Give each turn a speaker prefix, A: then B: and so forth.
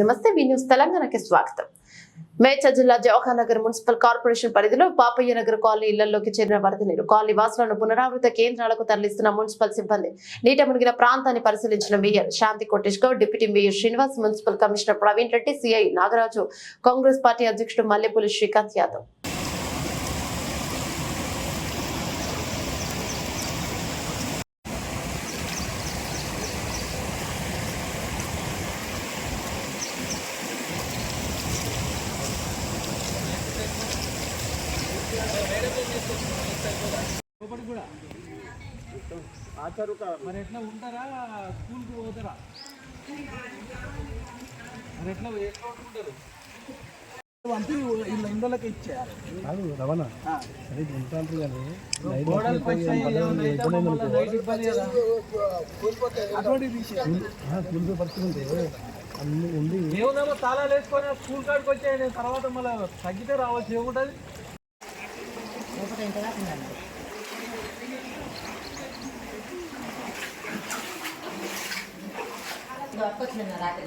A: నమస్తే వి న్యూస్ తెలంగాణకి స్వాగతం. మేడ్చల్ జిల్లా జవహర్ నగర్ మున్సిపల్ కార్పొరేషన్ పరిధిలో పాపయ్య నగర్ కాలనీ ఇళ్ళలోకి చేరిన వరద నీరు కాలనీ వాసులను పునరావృత కేంద్రాలకు తరలిస్తున్న మున్సిపల్ సిబ్బంది నీట మునిగిన ప్రాంతాన్ని పరిశీలించిన mayor Shanti Kotteshgoud Goud deputy mayor Srinivas municipal commissioner Praveen Reddy CI Nagaraju Congress party అధ్యక్షుడు మల్లెపూలి శ్రీకాంత్ యాదవ్.
B: లోపలికి కూడా. ఆచారు మరి ఎట్లా ఉంటారా? స్కూల్కి పోతారా? మరి ఎట్లా ఎట్లా ఉంటారు? పంపి వీళ్ళ ఇచ్చేయాలి.
C: రవాణా. కానీ పరిస్థితి అన్ని
B: ఏముందేమో తాళాలు వేసుకొని స్కూల్ కాడికి వచ్చాయి. నేను తర్వాత మళ్ళీ తగ్గితే రావచ్చు ఏముంటుంది? ఇంత ఇంతగా తినండి అక్కొచ్చింది రాత్రి